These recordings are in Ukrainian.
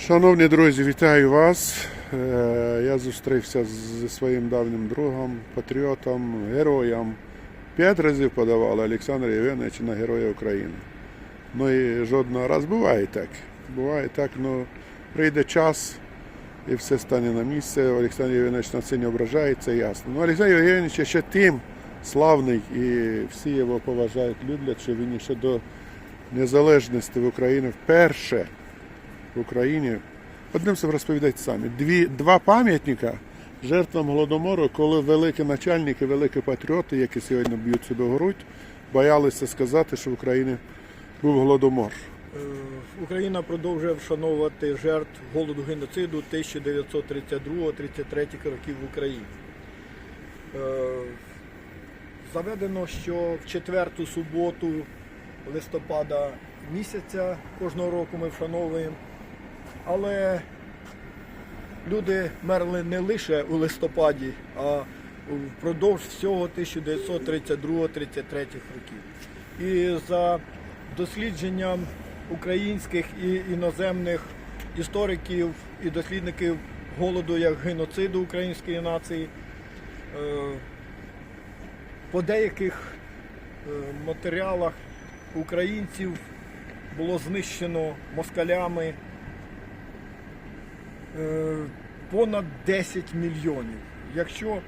Шановні друзі, вітаю вас. Е, Я зустрівся зі своїм давнім другом, патріотом, героєм. П'ять разів подавали Олександра Євгеновича на Героя України. Ну і жодного разу буває так. Буває так, ну прийде час і все стане на місце. Олександр Євгенович на це не ображається, ясно. Ну, Олександр Євгенович ще тим славний і всі його поважають, люблять, що він ще до незалежності в Україні вперше в Україні. Одним словом розповідають самі. Дві, два пам'ятника жертвам Голодомору, коли великі начальники, великі патріоти, які сьогодні б'ють себе грудь, боялися сказати, що в Україні був голодомор. Е, Україна продовжує вшановувати жертв голоду геноциду 1932-33 років в Україні. Е, Заведено, що в четверту суботу листопада місяця кожного року ми вшановуємо, але люди мерли не лише у листопаді, а впродовж всього 1932-33 років. І за дослідженням українських і іноземних істориків і дослідників голоду як геноциду української нації, е, по деяких е, матеріалах українців було знищено москалями понад 10 мільйонів. Якщо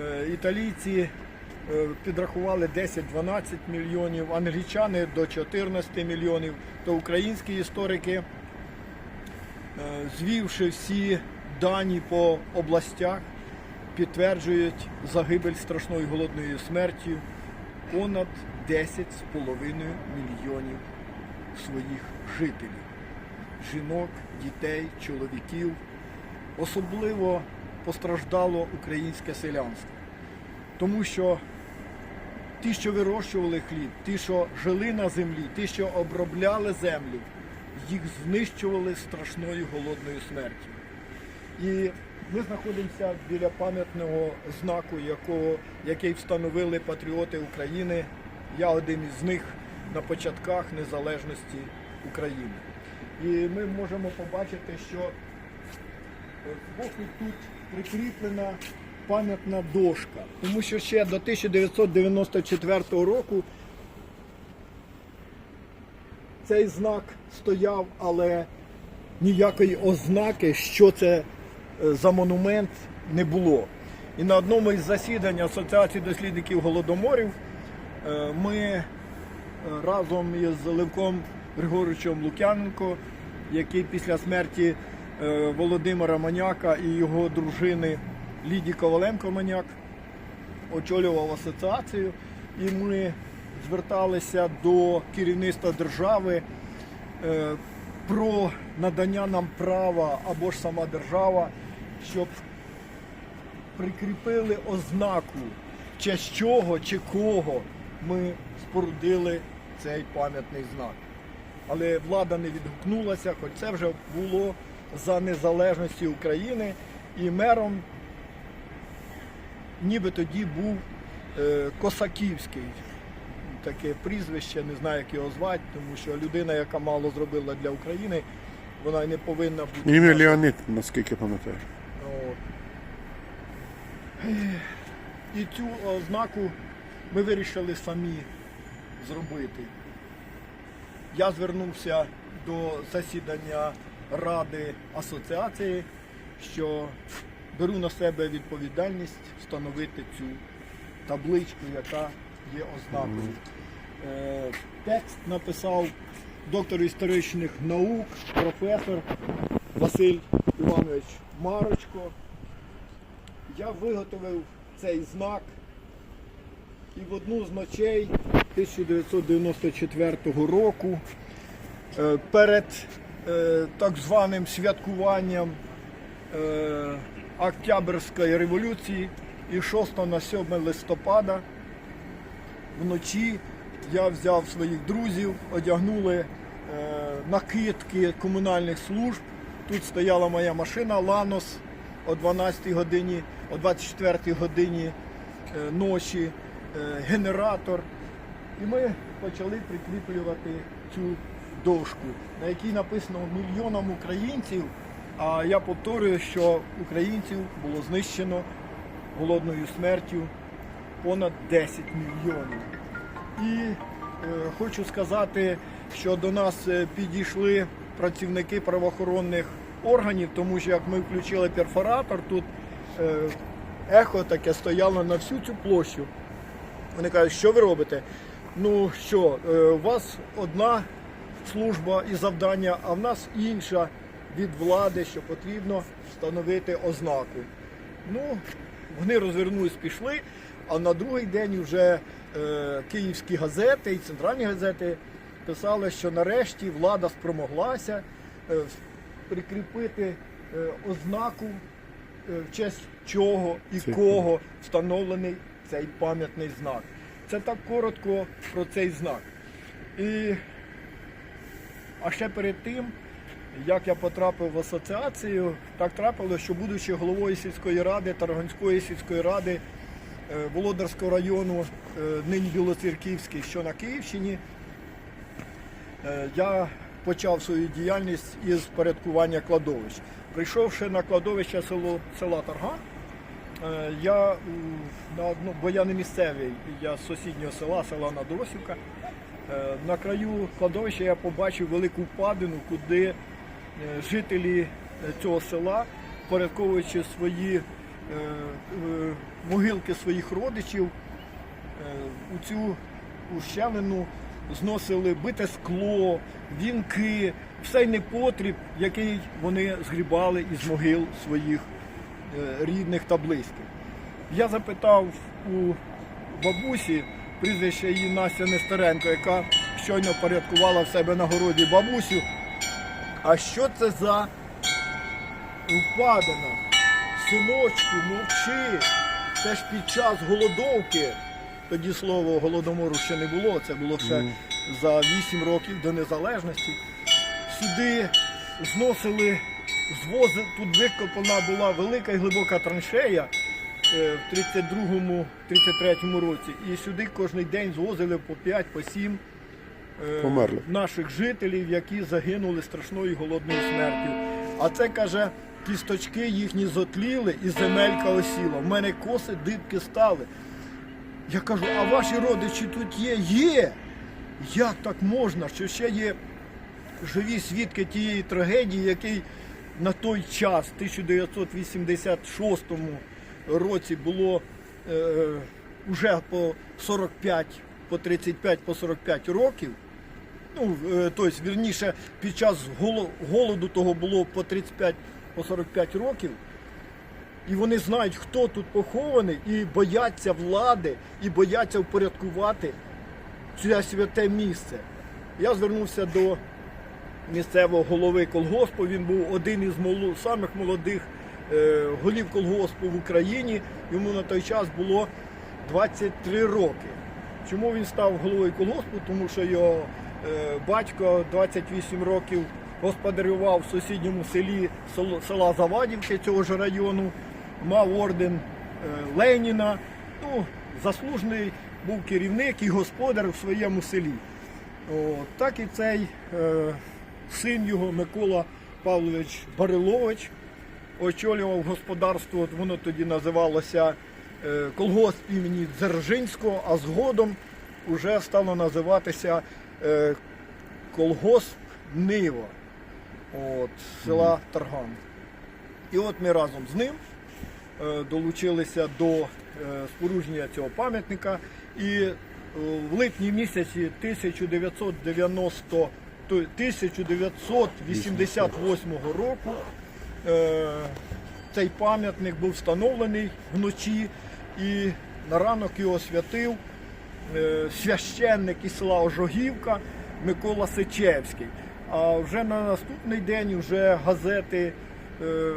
е, італійці е, підрахували 10-12 мільйонів, англічани до 14 мільйонів, то українські історики, е, звівши всі дані по областях, підтверджують загибель страшною голодною смертю понад 10,5 мільйонів своїх жителів жінок, дітей, чоловіків. Особливо постраждало українське селянство. Тому що ті, що вирощували хліб, ті, що жили на землі, ті, що обробляли землю, їх знищували страшною голодною смертю. І ми знаходимося біля пам'ятного знаку, якого, який встановили патріоти України. Я один із них на початках незалежності України. І ми можемо побачити, що е, збоку тут прикріплена пам'ятна дошка, тому що ще до 1994 року цей знак стояв, але ніякої ознаки, що це е, за монумент, не було. І на одному із засідань Асоціації дослідників голодоморів е, ми е, разом із Левком Григоровичем Лук'яненко, який після смерті е, Володимира Маняка і його дружини Лідії Коваленко Маняк очолював асоціацію, і ми зверталися до керівництва держави е, про надання нам права або ж сама держава, щоб прикріпили ознаку, в честь чого чи кого ми спорудили цей пам'ятний знак. Але влада не відгукнулася, хоч це вже було за незалежності України, і мером ніби тоді був е, Косаківський. Таке прізвище, не знаю, як його звати, тому що людина, яка мало зробила для України, вона й не повинна бути. Ім'я. Леонід, наскільки пам'ятаю. І цю ознаку ми вирішили самі зробити. Я звернувся до засідання Ради асоціації, що беру на себе відповідальність встановити цю табличку, яка є ознакою. Е, Текст написав доктор історичних наук, професор Василь Іванович Марочко. Я виготовив цей знак і в одну з ночей 1994 року е, перед е, так званим святкуванням е, Октябрьської революції і 6 на 7 листопада вночі я взяв своїх друзів, одягнули накидки комунальних служб. Тут стояла моя машина Ланос о 12 годині, о 24 годині ночі, генератор. І ми почали прикріплювати цю дошку, на якій написано мільйонам українців. А я повторюю, що українців було знищено голодною смертю понад 10 мільйонів. І е, хочу сказати, що до нас е, підійшли працівники правоохоронних органів, тому що як ми включили перфоратор, тут е, ехо таке стояло на всю цю площу. Вони кажуть, що ви робите? Ну що, е, у вас одна служба і завдання, а в нас інша від влади, що потрібно встановити ознаку. Ну, вони розвернулись, пішли, а на другий день вже е, київські газети і центральні газети писали, що нарешті влада спромоглася е, прикріпити е, ознаку, е, в честь чого і кого встановлений цей пам'ятний знак. Це так коротко про цей знак. І, а ще перед тим, як я потрапив в асоціацію, так трапилося, що будучи головою сільської ради, Тарганської сільської ради е, Володарського району, е, нині Білоцерківський, що на Київщині, е, я почав свою діяльність із порядкування кладовищ. Прийшовши на кладовище село, села Тарган, Я на одну, бо я не місцевий, я з сусіднього села, села Надосівка. Е, На краю кладовища я побачив велику впадину, куди е, жителі е, цього села, порядковуючи свої е, е, могилки своїх родичів, е, у цю ущелину зносили бите скло, вінки, все непотріб, який вони згрібали із могил своїх е, рідних та близьких. Я запитав у бабусі прізвище її Настя Нестеренко, яка щойно порядкувала в себе на городі бабусю. А що це за впадина? Синочку, мовчи. Це ж під час голодовки. Тоді слово голодомору ще не було, це було ще Ну. за 8 років до незалежності. Сюди зносили звози, тут викопана була велика і глибока траншея е, в 32-33 році. І сюди кожен день звозили по 5, по 7 е, Померли. наших жителів, які загинули страшною голодною смертю. А це каже, кісточки їхні зотліли і земелька осіла. В мене коси дибки стали. Я кажу, а ваші родичі тут є? Є. Як так можна? Що ще є живі свідки тієї трагедії, який на той час, в 1986 році, було е, по 45, по 35, по 45 років. Ну, е, тобто, вірніше, під час голоду того було по 35, по 45 років. І вони знають, хто тут похований, і бояться влади, і бояться впорядкувати це святе місце. Я звернувся до місцевого голови колгоспу. Він був один із моло- самих молодих е, голів колгоспу в Україні. Йому на той час було 23 роки. Чому він став головою колгоспу? Тому що його е, батько 28 років господарював в сусідньому селі села Завадівки цього ж району, мав орден е, Леніна. Ну, заслужений був керівник і господар в своєму селі. О, так і цей е, син його Микола Павлович Барилович очолював господарство, от воно тоді називалося е, колгосп імені Дзержинського, а згодом вже стало називатися е, колгосп Нива от, села Тарган. І от ми разом з ним е, долучилися до спорудження цього пам'ятника. І в липні місяці 1990, то- 1988 року е, цей пам'ятник був встановлений вночі і на ранок його святив е, священник із села Ожогівка Микола Сичевський. А вже на наступний день вже газети е,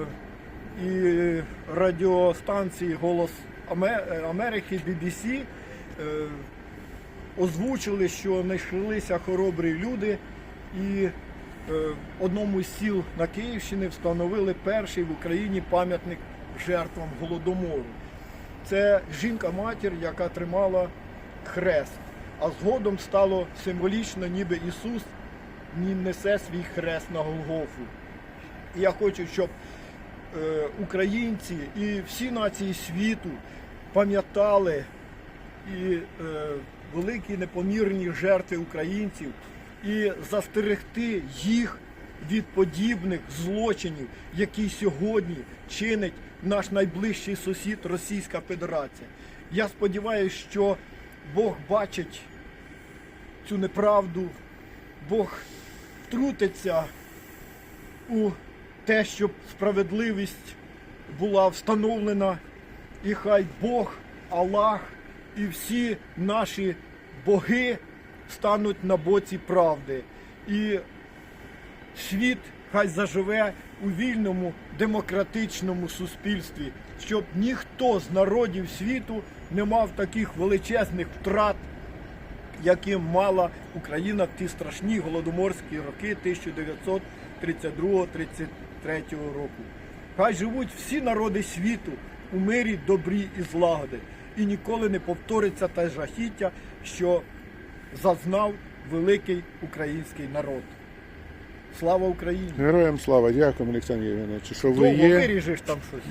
і радіостанції Голос Америки, BBC е, озвучили, що знайшлися хоробрі люди і е, одному із сіл на Київщині встановили перший в Україні пам'ятник жертвам голодомору. Це жінка-матір, яка тримала хрест, а згодом стало символічно, ніби Ісус несе свій хрест на Голгофу. І я хочу, щоб е, українці і всі нації світу пам'ятали і е, великі непомірні жертви українців і застерегти їх від подібних злочинів, які сьогодні чинить наш найближчий сусід Російська Федерація. Я сподіваюся, що Бог бачить цю неправду, Бог втрутиться у те, щоб справедливість була встановлена, і хай Бог, Аллах і всі наші боги стануть на боці правди. І світ хай заживе у вільному демократичному суспільстві, щоб ніхто з народів світу не мав таких величезних втрат, які мала Україна в ті страшні голодоморські роки 1932-33 року. Хай живуть всі народи світу у мирі, добрі і злагоди, і ніколи не повториться те жахіття, що зазнав великий український народ. Слава Україні! Героям слава, дякую, Олександр Євгенович, що ви Довго є. виріжеш там щось.